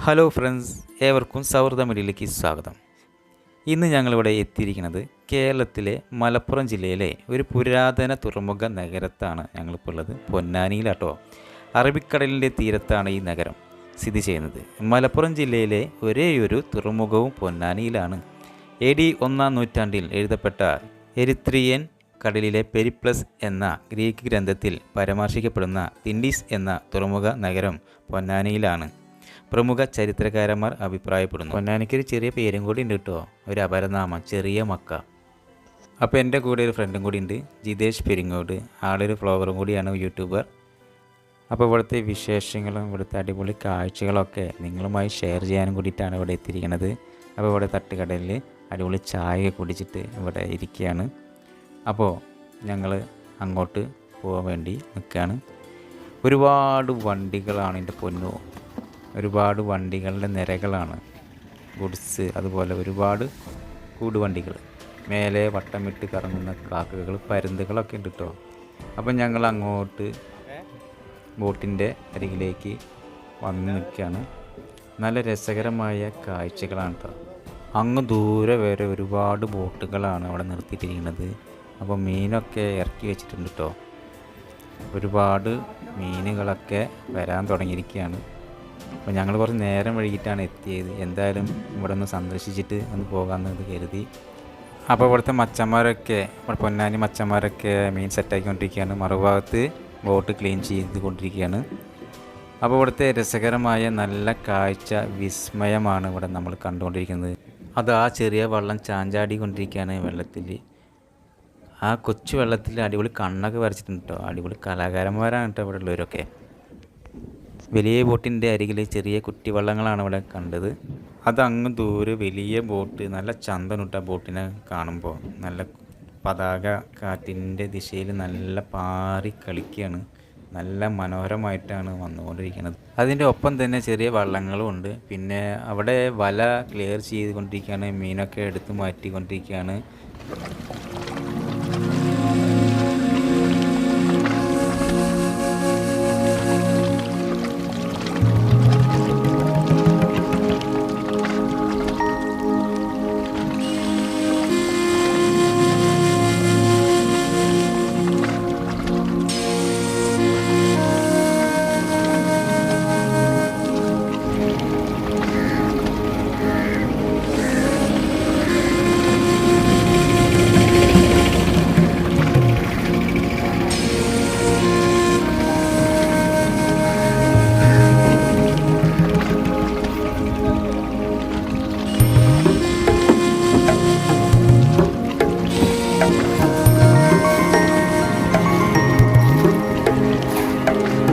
Hello friends ഏവർക്കും സൗഹൃദമിടിയിലേക്ക് സ്വാഗതം. ഇന്ന് ഞങ്ങളിവിടെ എത്തിയിരിക്കുന്നത് കേരളത്തിലെ മലപ്പുറം ജില്ലയിലെ ഒരു പുരാതന തുറമുഖ നഗരത്താണ് ഞങ്ങളിപ്പോൾ ഉള്ളത്. പൊന്നാനിയിലാട്ടോ. അറബിക്കടലിന്റെ തീരത്താണ് ഈ നഗരം സ്ഥിതി ചെയ്യുന്നത്. മലപ്പുറം ജില്ലയിലെ ഒരേയൊരു തുറമുഖവും പൊന്നാനിയിലാണ്. എ ഡി ഒന്നാം നൂറ്റാണ്ടിൽ എഴുതപ്പെട്ട എരിത്രിയൻ കടലിലെ പെരിപ്ലസ് എന്ന ഗ്രീക്ക് ഗ്രന്ഥത്തിൽ പരാമർശിക്കപ്പെടുന്ന തിൻഡീസ് എന്ന തുറമുഖ നഗരം പൊന്നാനിയിലാണ്. പ്രമുഖ ചരിത്രകാരന്മാർ അഭിപ്രായപ്പെടുന്നു. പൊന്നാനിക്ക് ഒരു ചെറിയ പേരും കൂടി ഉണ്ട് കേട്ടോ. ഒരു അപരനാമം ചെറിയ മക്ക. അപ്പോൾ എന്റെ കൂടെ ഒരു ഫ്രണ്ടും കൂടി ഉണ്ട്. ജിതേഷ് പെരിങ്ങോട്. ആളൊരു ഫ്ലോവറും കൂടിയാണ് യൂട്യൂബർ അപ്പോൾ ഇവിടുത്തെ വിശേഷങ്ങളും ഇവിടുത്തെ അടിപൊളി കാഴ്ചകളൊക്കെ നിങ്ങളുമായി ഷെയർ ചെയ്യാനും കൂടിയിട്ടാണ് ഇവിടെ എത്തിയിരിക്കുന്നത്. അപ്പോൾ ഇവിടെ തട്ടുകടലിൽ അടിപൊളി ചായ കുടിച്ചിട്ട് ഇവിടെ ഇരിക്കുകയാണ്. അപ്പോൾ ഞങ്ങൾ അങ്ങോട്ട് പോകാൻ വേണ്ടി നിൽക്കുകയാണ്. ഒരുപാട് വണ്ടികളാണ് എന്റെ പൊന്നു. ഒരുപാട് വണ്ടികളുടെ നിരകളാണ്. ഗുഡ്സ് അതുപോലെ ഒരുപാട് കൂടുവണ്ടികൾ. മേലെ വട്ടമിട്ട് കറങ്ങുന്ന കാക്കകൾ പരുന്തുകളൊക്കെ ഉണ്ട് കേട്ടോ അപ്പം ഞങ്ങൾ അങ്ങോട്ട് ബോട്ടിന്റെ അരികിലേക്ക് വന്ന് നിൽക്കുകയാണ്. നല്ല രസകരമായ കാഴ്ചകളാണ് കേട്ടോ അങ്ങ് ദൂരെ വരെ ഒരുപാട് ബോട്ടുകളാണ് അവിടെ നിർത്തിയിട്ടിരിക്കുന്നത്. അപ്പോൾ മീനൊക്കെ ഇറക്കി വെച്ചിട്ടുണ്ട് കേട്ടോ ഒരുപാട് മീനുകളൊക്കെ വരാൻ തുടങ്ങിയിരിക്കുകയാണ്. അപ്പോൾ ഞങ്ങൾ കുറച്ച് നേരം വൈകിട്ടാണ് എത്തിയത്. എന്തായാലും ഇവിടെ ഒന്ന് സന്ദർശിച്ചിട്ട് ഒന്ന് പോകാമെന്ന് കരുതി. അപ്പോൾ ഇവിടുത്തെ മച്ചന്മാരൊക്കെ ഇവിടെ പൊന്നാനി മച്ചന്മാരൊക്കെ മീൻ സെറ്റാക്കിക്കൊണ്ടിരിക്കുകയാണ് മറുഭാഗത്ത് ബോട്ട് ക്ലീൻ ചെയ്തുകൊണ്ടിരിക്കുകയാണ്. അപ്പോൾ ഇവിടുത്തെ രസകരമായ നല്ല കാഴ്ച വിസ്മയമാണ് ഇവിടെ നമ്മൾ കണ്ടുകൊണ്ടിരിക്കുന്നത്. അത് ആ ചെറിയ വെള്ളം ചാഞ്ചാടി കൊണ്ടിരിക്കുകയാണ് വെള്ളത്തിൽ ആ കൊച്ചു വെള്ളത്തിൽ അടിപൊളി കണ്ണൊക്കെ വരച്ചിട്ടുണ്ട് കേട്ടോ അടിപൊളി കലാകാരന്മാരാണ് കേട്ടോ ഇവിടെ ഉള്ളവരൊക്കെ. വലിയ ബോട്ടിന്റെ അരികിൽ ചെറിയ കുറ്റിവള്ളങ്ങളാണ് ഇവിടെ കണ്ടത്. അത് ദൂരെ വലിയ ബോട്ട് നല്ല ചന്തനുട്ട ബോട്ടിനെ കാണുമ്പോൾ നല്ല പതാക കാറ്റിന്റെ ദിശയിൽ നല്ല പാറി കളിക്കുകയാണ് നല്ല മനോഹരമായിട്ടാണ് വന്നുകൊണ്ടിരിക്കുന്നത്. അതിന്റെ ഒപ്പം തന്നെ ചെറിയ വള്ളങ്ങളും ഉണ്ട്. പിന്നെ അവിടെ വല ക്ലിയർ ചെയ്തുകൊണ്ടിരിക്കുകയാണ് മീനൊക്കെ എടുത്ത് മാറ്റിക്കൊണ്ടിരിക്കുകയാണ്. Bye.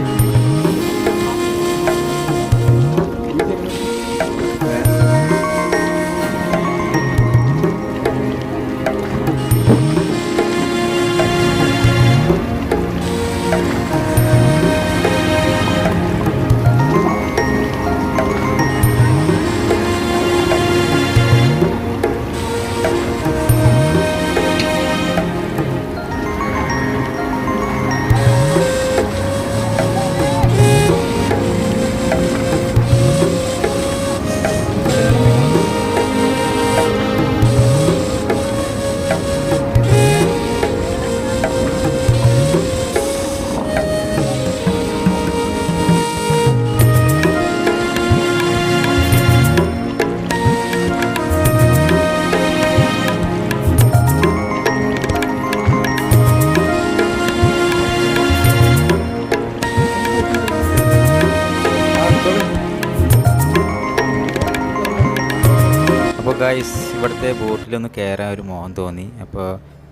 ഗായ്സ് ഇവിടുത്തെ ബോട്ടിലൊന്ന് കയറാൻ ഒരു മോഹം തോന്നി. അപ്പോൾ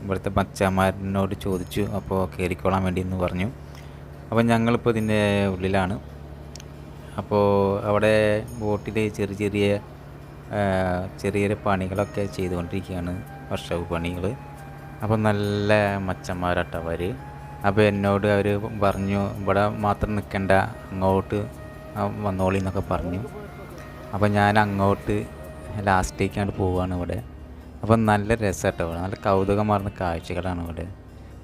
ഇവിടുത്തെ മച്ചന്മാരനോട് ചോദിച്ചു അപ്പോൾ കയറിക്കോളാൻ വേണ്ടി എന്ന് പറഞ്ഞു. അപ്പോൾ ഞങ്ങളിപ്പോൾ ഇതിന്റെ ഉള്ളിലാണ്. അപ്പോൾ അവിടെ ബോട്ടിൽ ചെറിയ ചെറിയ ചെറിയ ചെറിയ പണികളൊക്കെ ചെയ്തുകൊണ്ടിരിക്കുകയാണ് വർഷവ് പണികൾ അപ്പോൾ നല്ല മച്ചന്മാരാട്ടോ അപ്പോൾ എന്നോട് അവർ പറഞ്ഞു ഇവിടെ മാത്രം നിൽക്കണ്ട അങ്ങോട്ട് വന്നോളി എന്നൊക്കെ പറഞ്ഞു. അപ്പോൾ ഞാൻ അങ്ങോട്ട് ലാസ്റ്റേക്കാണ് പോവുകയാണ് ഇവിടെ. അപ്പം നല്ല രസമാട്ടോ ഇവിടെ നല്ല കൗതുകമാർന്ന കാഴ്ചകളാണ് ഇവിടെ.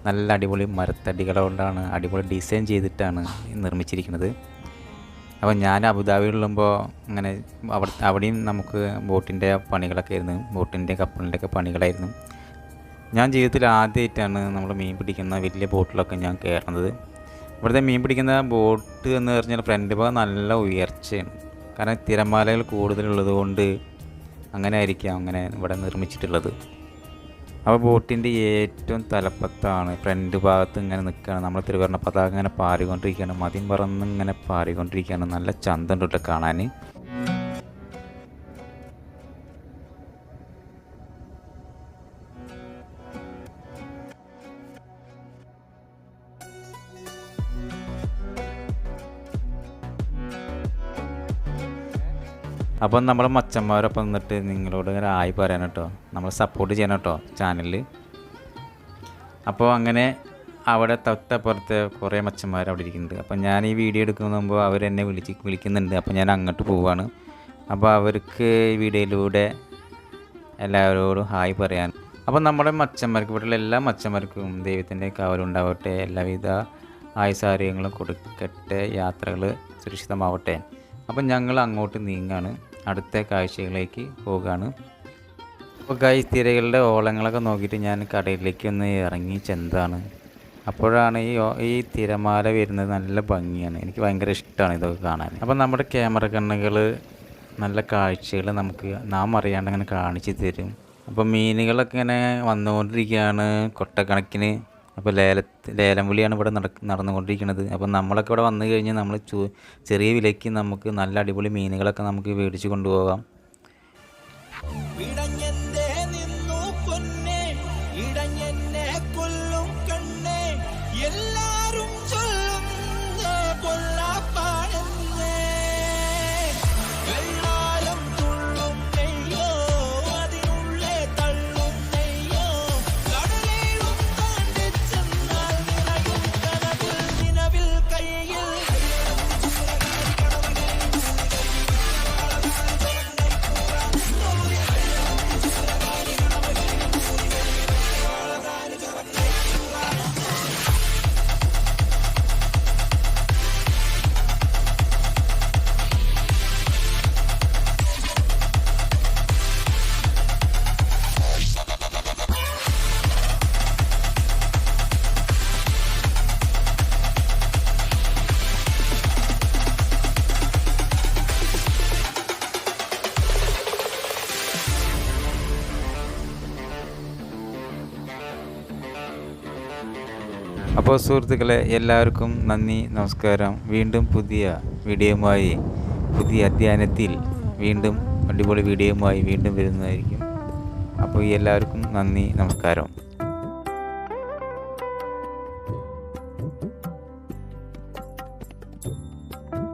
നല്ല അടിപൊളി മരത്തടികൾ കൊണ്ടാണ് അടിപൊളി ഡിസൈൻ ചെയ്തിട്ടാണ് നിർമ്മിച്ചിരിക്കുന്നത്. അപ്പോൾ ഞാൻ അബുദാബിയിലുള്ളപ്പോൾ അങ്ങനെ അവിടെ അവിടെയും നമുക്ക് ബോട്ടിന്റെ പണികളൊക്കെ ആയിരുന്നു. ബോട്ടിന്റെ കപ്പലിന്റെയൊക്കെ പണികളായിരുന്നു. ഞാൻ ജീവിതത്തിൽ ആദ്യമായിട്ടാണ് നമ്മൾ മീൻ പിടിക്കുന്ന വലിയ ബോട്ടിലൊക്കെ ഞാൻ കയറുന്നത്. ഇവിടുത്തെ മീൻ പിടിക്കുന്ന ബോട്ട് എന്ന് പറഞ്ഞാൽ ഫ്രണ്ട് ഭാഗം നല്ല ഉയർച്ചയാണ്. കാരണം തിരമാലകൾ കൂടുതലുള്ളത് കൊണ്ട് അങ്ങനെ ആയിരിക്കാം അങ്ങനെ ഇവിടെ നിർമ്മിച്ചിട്ടുള്ളത്. അപ്പോൾ ബോട്ടിന്റെ ഏറ്റവും തലപ്പത്താണ്. ഫ്രണ്ട് ഭാഗത്ത് ഇങ്ങനെ നിൽക്കുകയാണ് നമ്മൾ തിരുവരണ പതാക ഇങ്ങനെ പാറിക്കൊണ്ടിരിക്കുകയാണ്. മതിയും പറന്ന് ഇങ്ങനെ പാറിക്കൊണ്ടിരിക്കുകയാണ്. നല്ല ചന്തം തൊട്ട് കാണാൻ. അപ്പം നമ്മളെ മച്ചന്മാരൊപ്പം നിന്നിട്ട് നിങ്ങളോട് ഇങ്ങനെ ആയി പറയാൻ കേട്ടോ. നമ്മൾ സപ്പോർട്ട് ചെയ്യണം കേട്ടോ ചാനലിൽ അപ്പോൾ അങ്ങനെ അവിടെ തൊട്ടപ്പുറത്ത് കുറേ മച്ചന്മാർ അവിടെ ഇരിക്കുന്നുണ്ട്. അപ്പം ഞാൻ ഈ വീഡിയോ എടുക്കുന്ന മുമ്പ് അവർ അവരെന്നെ വിളിച്ച് വിളിക്കുന്നുണ്ട്. അപ്പോൾ ഞാൻ അങ്ങോട്ട് പോവാണ്. അപ്പോൾ അവർക്ക് ഈ വീഡിയോയിലൂടെ എല്ലാവരോടും ഹായ് പറയാൻ. അപ്പം നമ്മുടെ മച്ചന്മാർക്ക് ഇവിടെയുള്ള എല്ലാ മച്ചന്മാർക്കും ദൈവത്തിന്റെ കാവലുണ്ടാവട്ടെ. എല്ലാവിധ ആയുസാരോഗ്യങ്ങളും കൊടുക്കട്ടെ. യാത്രകൾ സുരക്ഷിതമാവട്ടെ. അപ്പം ഞങ്ങൾ അങ്ങോട്ട് നീങ്ങാണ്. അടുത്ത കാഴ്ചകളിലേക്ക് പോവുകയാണ് അപ്പോൾ ഗൈസ് തിരകളുടെ ഓളങ്ങളൊക്കെ നോക്കിയിട്ട് ഞാൻ കടയിലേക്ക് ഒന്ന് ഇറങ്ങി ചെന്താണ് അപ്പോഴാണ് ഈ ഈ തിരമാല വരുന്നത് നല്ല ഭംഗിയാണ്. എനിക്ക് ഭയങ്കര ഇഷ്ടമാണ് ഇതൊക്കെ കാണാൻ. അപ്പോൾ നമ്മുടെ ക്യാമറ കണ്ണുകൾ നല്ല കാഴ്ചകൾ നമുക്ക് നാം അറിയാണ്ട് അങ്ങനെ കാണിച്ചു തരും. അപ്പോൾ മീനുകളൊക്കെ ഇങ്ങനെ വന്നുകൊണ്ടിരിക്കുകയാണ് കൊട്ടക്കണക്കിന്. അപ്പോൾ ലേല ലേലം വിളിയാണ് ഇവിടെ നട നടന്നുകൊണ്ടിരിക്കുന്നത്. അപ്പോൾ നമ്മളൊക്കെ ഇവിടെ വന്നു കഴിഞ്ഞാൽ നമ്മൾ ചെറിയ വിലയ്ക്ക് നമുക്ക് നല്ല അടിപൊളി മീനുകളൊക്കെ നമുക്ക് മേടിച്ച് കൊണ്ടുപോകാം. അപ്പോൾ സുഹൃത്തുക്കളെ എല്ലാവർക്കും നന്ദി നമസ്കാരം. വീണ്ടും പുതിയ വീഡിയോയുമായി പുതിയ അധ്യയനത്തിൽ വീണ്ടും അടിപൊളി വീഡിയോയുമായി വീണ്ടും വരുന്നതായിരിക്കും. അപ്പോൾ എല്ലാവർക്കും നന്ദി നമസ്കാരം.